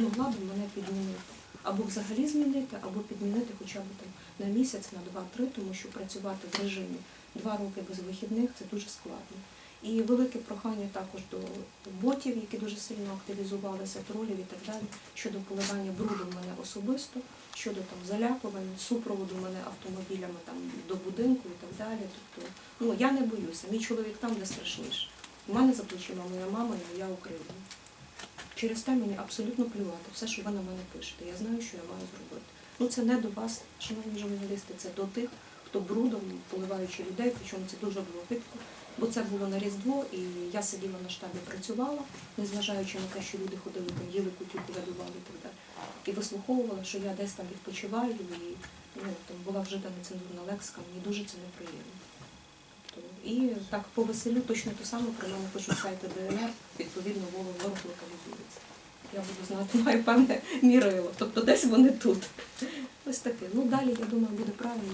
змогла б мене підмінити. Або взагалі змінити, або підмінити хоча б там на місяць, на два-три, тому що працювати в режимі два роки без вихідних це дуже складно. І велике прохання також до ботів, які дуже сильно активізувалися, тролів і так далі, щодо поливання брудом мене особисто, щодо там залякувань, супроводу мене автомобілями там до будинку і так далі. Тобто, ну я не боюся. Мій чоловік там, де страшніше. У мене за плечима моя мама і моя Україна. Через те мені абсолютно плювати все, що ви на мене пишете. Я знаю, що я маю зробити. Ну це не до вас, шановні журналісти, це до тих, хто брудом поливаючи людей, причому це дуже було гидко. Бо це було на Різдво, і я сиділа на штабі, працювала, незважаючи на те, що люди ходили там, їли кутю, годували і так далі. І вислуховувала, що я десь там відпочиваю, і ну, там була вжита нецензурна лексика, мені дуже це неприємно. Тобто, і так по веселю точно те саме про мене пишуть сайти ДНР, відповідно відбудеться. Я буду знати, маю певне мірило. Тобто десь вони тут. Ось таке. Ну далі, я думаю, буде правильно.